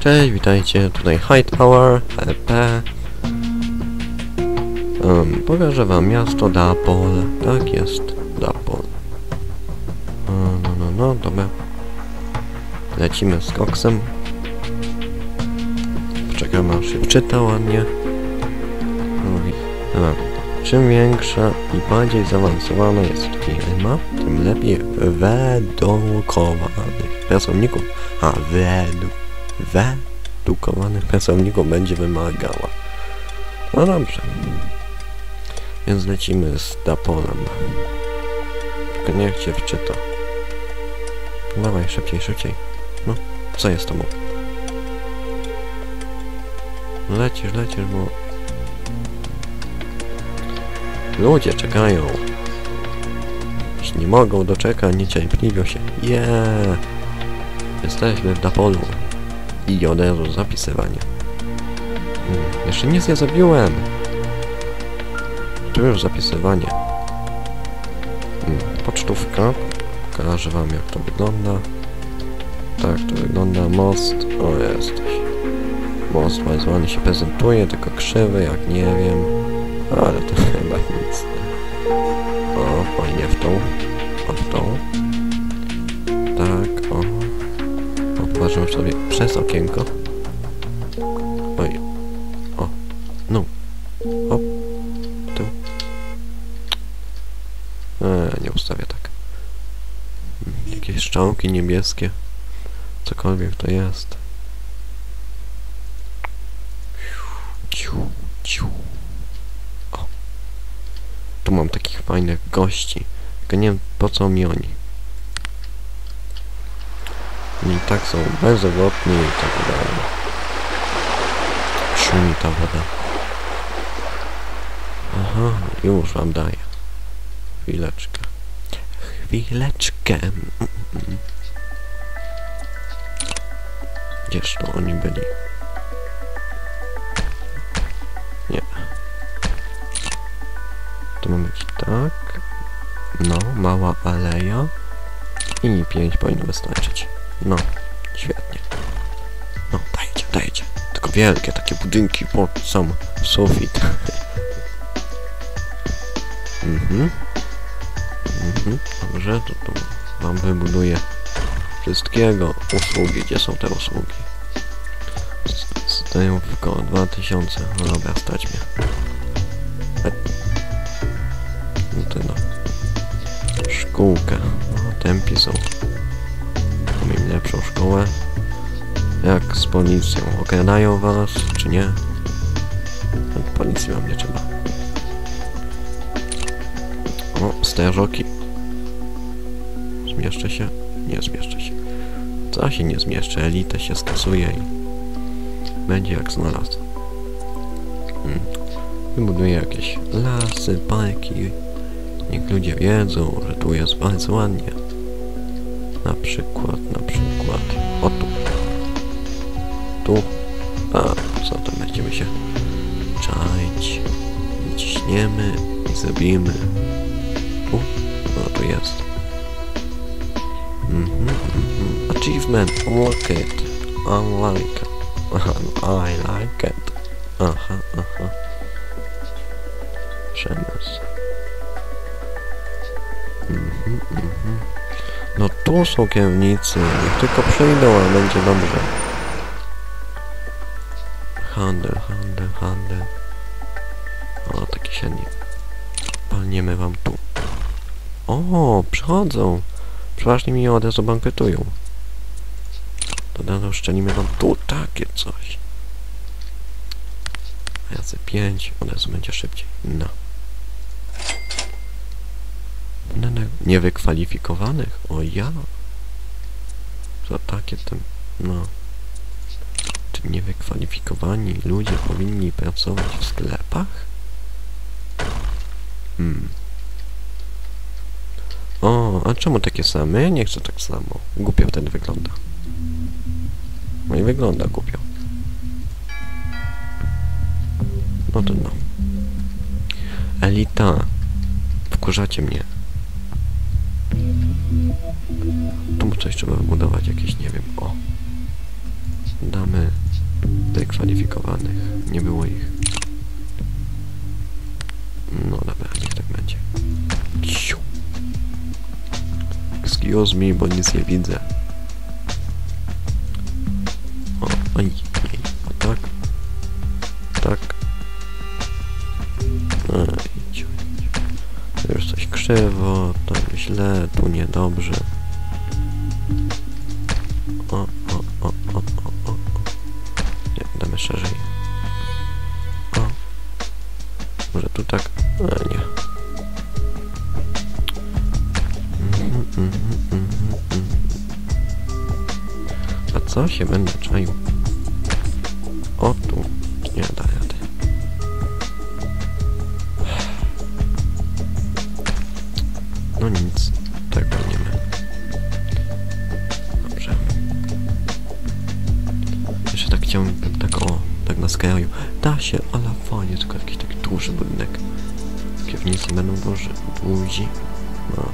Cześć, witajcie, tutaj High Tower, LP. Um, pokażę wam miasto Dapol. Tak jest, Dapol. No, no, no, no, dobra. Lecimy z koksem. Poczekamy aż się wczyta ładnie. Dobra. Czym większa i bardziej zaawansowana jest firma, tym lepiej wedukowanych pracowników, a wedu, wedukowanych pracowników będzie wymagała. No dobrze. Więc lecimy z Dapolem. Tylko niech cię wczyta. Dawaj, szybciej, szybciej. No, co jest z tobą? Lecisz, lecisz, bo... Ludzie czekają. Już nie mogą doczekać, niecierpliwią się. Yeah! Jesteśmy w Dapolu. I od razu zapisywanie. Hmm, jeszcze nic nie zrobiłem. Tu już zapisywanie. Hmm, pocztówka. Pokażę wam jak to wygląda. Tak to wygląda most. O, jesteś. Most bardzo ładnie się prezentuje, tylko krzywy, jak nie wiem. Ale to chyba nic. O, fajnie w tą. O, w tą. Popatrzę sobie przez okienko. Oj. O. No. Hop. Tu. Eee, nie ustawię tak. Jakieś szczałki niebieskie. Cokolwiek to jest. O. Tu mam takich fajnych gości. Tylko nie wiem po co mi oni. I tak są bezowocni i tak dalej. Szumi ta woda. Aha, już wam daję. Chwileczkę. Chwileczkę. Gdzież to oni byli? Nie. Tu mamy jakiś tak. No, mała aleja. I 5 powinno wystarczyć. No, świetnie. No, dajcie, dajcie. Tylko wielkie takie budynki pod sam sufit. mhm. Mhm, dobrze, to tu wam wybuduję wszystkiego. Usługi, gdzie są te usługi? Stoją w koło 2000. No dobra, stać mnie. E. No to no. Szkółka. No, tępi są. Lepszą szkołę. Jak z policją? Okradają was, czy nie? No, Policji wam nie trzeba. O, strażoki. Zmieszczę się? Nie zmieszczę się. Co się nie zmieszczę? Elitę się skasuje i będzie jak znalazł. Hmm. Wybuduję jakieś lasy, parki. Niech ludzie wiedzą, że tu jest bardzo ładnie. Na przykład, na przykład, o tu. Tu. A, co to będziemy się czaić. Ciśniemy i zrobimy. Tu. No, tu jest. Mhm, mhm. Achievement, unlock it. Unlike it. Aha, I like it. Aha, aha. Przemysł. Mhm, mhm. No tu są kierownicy, niech tylko przyjdą, a będzie dobrze. Handel, handel, handel. O, taki średni. Palniemy wam tu. O, przychodzą. Przeważnie mi od razu bankrutują. To dano szczelimy wam tu takie coś. Chcę pięć, od razu będzie szybciej. No. No, no, Niewykwalifikowanych? O ja. Za takie tam... No. Czy niewykwalifikowani ludzie powinni pracować w sklepach? Hmm. O, a czemu takie same? Nie chcę tak samo. Głupio wtedy wygląda. No i wygląda głupio. No to no. Elita. Wkurzacie mnie. Tu coś trzeba wybudować, jakieś, nie wiem, o. damy wykwalifikowanych. Nie było ich. No dobra, niech tak będzie. Excuse me, bo nic nie widzę. Krzywo, to źle, tu niedobrze. O, o, o, o, o, o. Nie, damy szerzej. O. Może tu tak? A, nie. Mhm, mhm, mhm. A co się będę czaił? No nic. Tak będziemy. Dobrze. Jeszcze tak chciałem, tak o, tak na skraju. Da się, ale fajnie, tylko jakiś taki duży budynek. Piwnicy będą duży, duzi. No.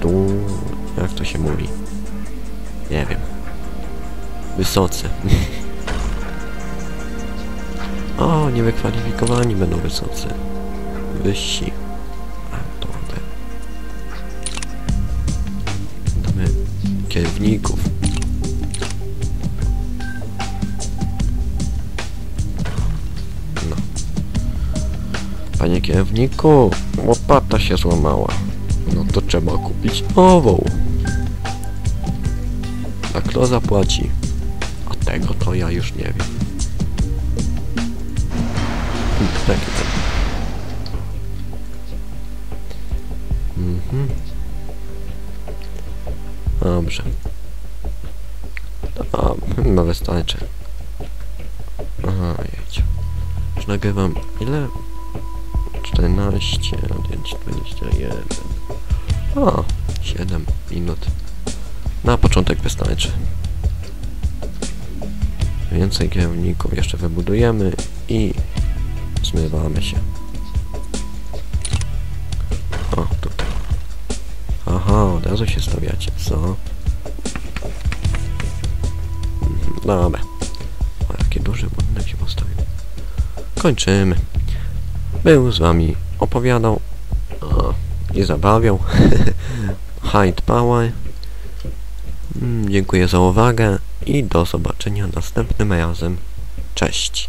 Tu, jak to się mówi? Nie wiem. Wysocy. o, niewykwalifikowani będą wysocy. Wyżsi. Kierowników. No. Panie kierowniku, łopata się złamała. No to trzeba kupić nową. A kto zapłaci? A tego to ja już nie wiem. Taki ten. Mhm. Dobrze. A, chyba wystarczy. Aha, jedź. Już nagrywam ile? 14, 21. O, 7 minut. Na początek wystarczy. Więcej kierowników jeszcze wybudujemy i zmywamy się. O, tutaj. Aha, od razu się stawiacie, co? Dobra. O, jaki duży budynek się postawił. Kończymy. Był z wami, opowiadał o, i zabawiał. Hyde Power. Mm, Dziękuję za uwagę i do zobaczenia następnym razem. Cześć.